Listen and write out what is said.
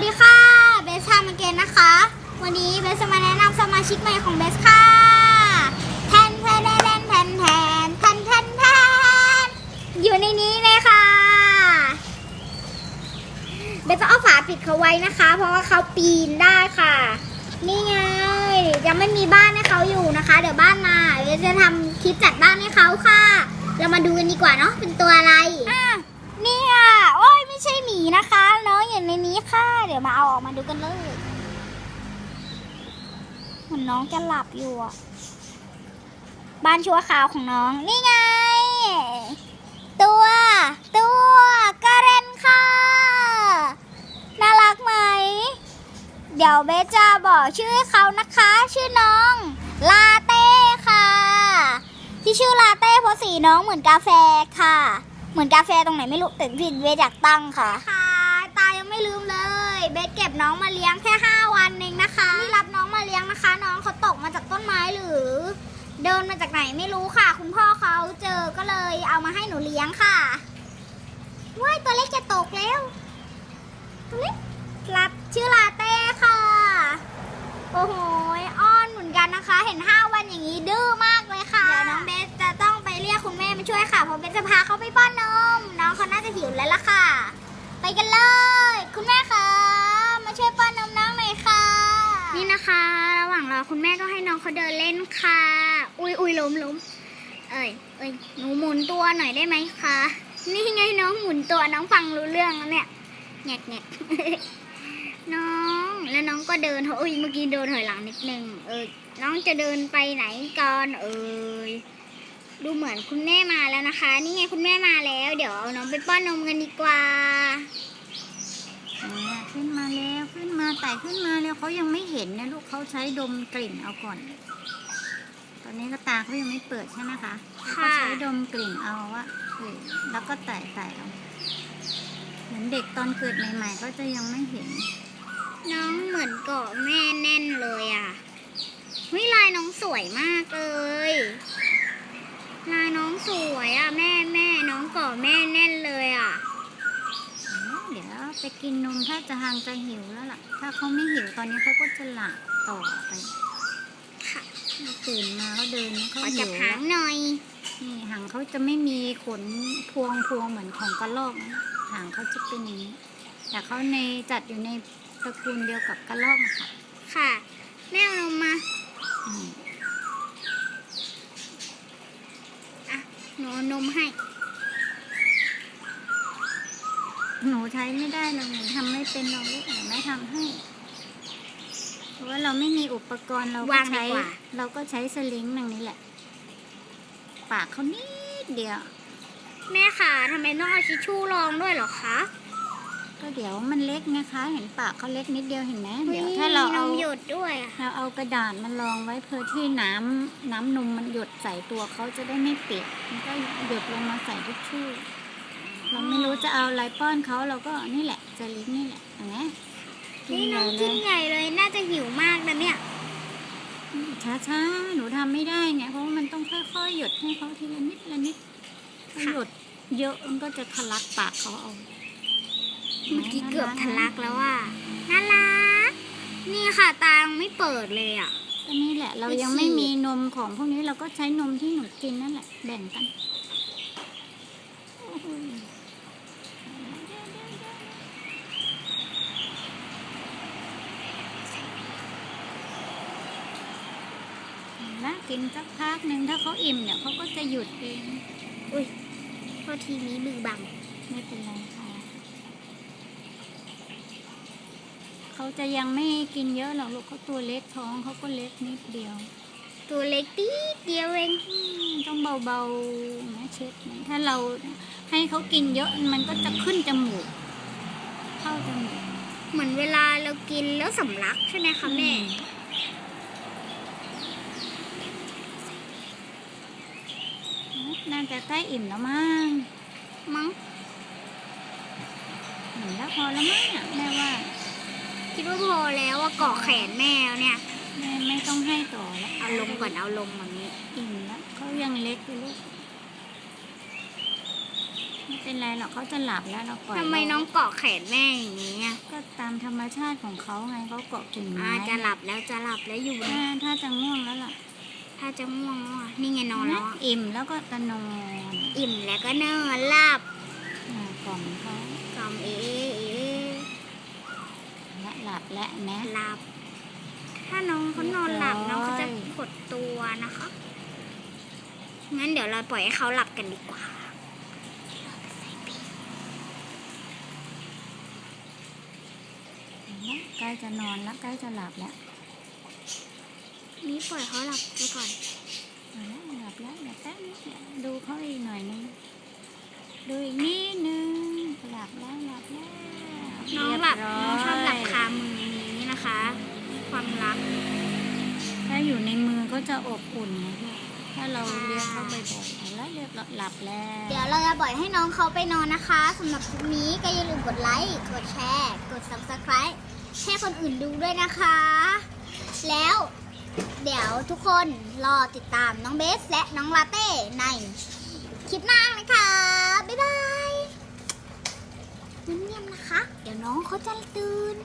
วัสดีค่ะ เบสชามเกนนะคะ วันนี้เบสจะมาแนะนำสมาชิกใหม่ของเบสค่ะแทนแทนแทนแทนแทนแทนแทนแทนอยู่ในนี้เลยค่ะ เบสจะเอาฝาปิดเขาไว้นะคะ เพราะว่าเขาปีนได้ค่ะ นี่ไงยังไม่มีบ้านให้เขาอยู่นะคะ เดี๋ยวบ้านมาเบสจะทำคลิปจัดบ้านให้เขาค่ะ เรามาดูกันดีกว่าเนาะเป็นตัวอะไร อะนี่อะโอ้ยไม่ ใช่หมีนะคะน้องอยู่ในนี้ค่ะ เดี๋ยวมาเอาออกมาดูกันเลยเหมือนน้องจะหลับอยู่อะบ้านชั่วคราวของน้องนี่ไง ตัว ตัวกระเรนค่ะ น่ารักไหม เดี๋ยวเบสจะบอกชื่อเขานะคะ ชื่อน้องลาเต้ค่ะ ที่ชื่อลาเต้เพราะสีน้องเหมือนกาแฟค่ะ เหมือนกาแฟตรงไหนไม่รู้แต่ผิดเบสอยากตั้งค่ะ ค่ะตายังไม่ลืมเลย เบสเก็บน้องมาเลี้ยงแค่5วันเองนะคะนี่รับน้องมาเลี้ยงนะคะ น้องเขาตกมาจากต้นไม้หรือ เดินมาจากไหนไม่รู้ค่ะ คุณพ่อเขาเจอก็เลยเอามาให้หนูเลี้ยงค่ะว้ายตัวเล็กจะตกแล้วตัวเล็กรับชื่อลาเต้ค่ะ โอ้โหอ้อนเหมือนกันนะคะ เห็นห้าวันอย่างนี้ดื้อมากเลยค่ะเดี๋ยวน้องเบสจะต้องไปเรียกคุณแม่มาช่วยค่ะเพราะเบสจะพา กันเลย คุณแม่คะ มาช่วยป้อนนมน้องหน่อยค่ะ นี่นะคะ ระหว่างรอคุณแม่ก็ให้น้องเขาเดินเล่นค่ะ อุ้ยอุ้ยล้มล้มเอ้ยเอ้ยหนูหมุนตัวหน่อยได้ไหมคะ นี่ไงน้องหมุนตัวน้องฟังรู้เรื่องแล้วเนี่ยแงกแงกน้องแล้วน้องก็เดินโอ้ยเมื่อกี้เดินถอยหลังนิดนึงเออน้องจะเดินไปไหนก่อนเอ่ยดูเหมือนคุณแม่มาแล้วนะคะ นี่ไงคุณแม่มาแล้ว เดี๋ยวเอาน้องไปป้อนนมกันดีกว่า อ่าขึ้นมาแล้วขึ้นมา ไต่ขึ้นมาแล้วเขายังไม่เห็นนะลูกเขาใช้ดมกลิ่นเอาก่อน ตอนนี้ก็ตาเขายังไม่เปิดใช่ไหมคะเขาก็ค่ะใช้ดมกลิ่นเอาว่าเออแล้วก็ไต่ไต่เอาเหมือนเด็กตอนเกิดใหม่ ๆ ก็จะยังไม่เห็น น้องเหมือนเกาะแม่แน่นเลยอะวิลายน้องสวยมากเลยลายน้องสวยอะ แม่แม่น้องเกาะแม่แน่นเลยอะ เดี๋ยว ไปกินนมถ้าจะหางจะหิวแล้วล่ะ ถ้าเขาไม่หิวตอนนี้เขาก็จะหลับต่อไปค่ะตื่นมาเขาเดินขเขาอหิจับวหางหน่อย นี่หางเขาจะไม่มีขนพวงพวงเหมือนของกระรอกนะหางเขาจะเป็นอย่างนี้แต่เขาในจัดอยู่ในตระกูลเดียวกับกระรอกอะค่ะค่ะ แม่เอานมมา อืม อะ หนูเอานมให้ หนูใช้ไม่ได้หรอกหนูทำไม่เป็นหรอกลูกเดี๋ยวแม่ทำให้ เพราะว่าเราไม่มีอุปกรณ์เราก็วางดีใช้ กว่า เราก็ใช้สลิงอย่างนี้แหละ ปากเขานิดเดียว แม่ค่ะทำไมต้องเอาชิชชู่รองด้วยเหรอคะ ก็เดี๋ยวมันเล็กนะคะ เห็นปากเขาเล็กนิดเดียวเห็นไหมเดี๋ยวถ้าเรามีนเอามหยดด้วยอะเราเอากระดาษมารองไว้เพื่อที่น้ำน้ำนมมันหยดใส่ตัวเขาจะได้ไม่เปียกมันก็หยดลงมาใส่ทุกชู่ เราไม่รู้จะเอาอะไรป้อนเขาเราก็นี่แหละจะลิ้นนี่แหละเห็นไหมกินี่นน้องเลกินยใหญ่เลยน่าจะหิวมากนะเนี่ย ช้าช้าๆหนูทำไม่ได้ไงเพราะว่ามันต้องค่อยๆหยดให้เขาทีละนิดละนิดถ้าหยดเยอะมันก็จะทะลักปากเขาเอาเมื่อกี้เกือบทะลักแล้วอะน่ารัก นี่ค่ะตายังไม่เปิดเลยอะ ก็นี่แหละ เรายังไม่ไม่ฉีดมีนมของพวกนี้เราก็ใช้นมที่หนูกินนั่นแหละแบ่งกันโอ้โหเห็นไหม กินสักพักหนึ่งถ้าเขาอิ่มเนี่ยเขาก็จะหยุดเอง อุ้ยโทษทีนี้มือบัง ไม่เป็นไรค่ะ เขาจะยังไม่กินเยอะหรอกลูกเขาตัวเล็กท้องเขาก็เล็กนิดเดียว ตัวเล็กตีดเดียวเองอืมต้องเบาๆนะเช็ดนะถ้าเราให้เขากินเยอะมันก็จะขึ้นจมูกเข้าจมูกเหมือนเวลาเรากินแล้วสำลักใช่ไหมคะแม่ อืม น่าจะใกล้อิ่มแล้วมั้งมั้งอิ่มแล้วพอแล้วมั้งเนี่ยแม่ว่าคิดว่าพอแล้วว่าเกาะแขนแม่แล้วเนี่ยแม่ไม่ต้องให้ต่อแล้วเอาลงก่อนเอาลงแบบนี้อิ่มแล้วเขายังเล็กอยู่ลูกไม่เป็นไรหรอกเขาจะหลับแล้วเราปล่อยทำไมเราน้องเกาะแขนแม่อย่างนี้อะก็ตาามธรรมชาติของเขาไงเขาเกาะกิ่งอ่าไม้จะหลับแล้วจะหลับแล้วอยู่ถ้าถ้าจะง่วงแล้วล่ะ ถ้าจะง่วงแล้วอะนี่ไงนอนแล้วอะอิ่มแล้วก็จะนอนอิ่มแล้วก็นอนหลับอ่ากล่อมเขากล่อมเอเอและหลับและแนะหลับ ถ้าน้องเขานอนหลับเรียบร้น้ออยงเขาจะกดตัวนะคะงั้นเดี๋ยวเราปล่อยให้เขาหลับกันดีกว่าใกล้จะนอนแล้วใกล้จะหลับแล้ว นี่ปล่อยเขาหลับไปก่อนเอาละหลับแล้วเดี๋ยวแป๊บนึงดูเขาอีกหน่อยนึงดูอีกนิดนึงหลับแล้วหลับแล้วน้องหลับเรียน้องชอบหลับร้ยคามือนี้นะคะ ความรักถ้าอยู่ในมือก็จะอบอุ่นนะพี่ถ้าเราเลี้ยงเขาบ่อยๆเอาละเรียบร้อยหลับแล้ว เดี๋ยวเราจะปล่อยให้น้องเขาไปนอนนะคะสำหรับคลิปนี้ก็อย่าลืมกดไลค์กดแชร์ กด subscribe ให้คนอื่นดูด้วยนะคะ แล้ว เดี๋ยวทุกคนรอติดตามน้องเบสและน้องลาเต้ในคลิปหน้านะคะ บ๊ายบายเงียบๆนะคะ เดี๋ยวน้องเขาจะตื่น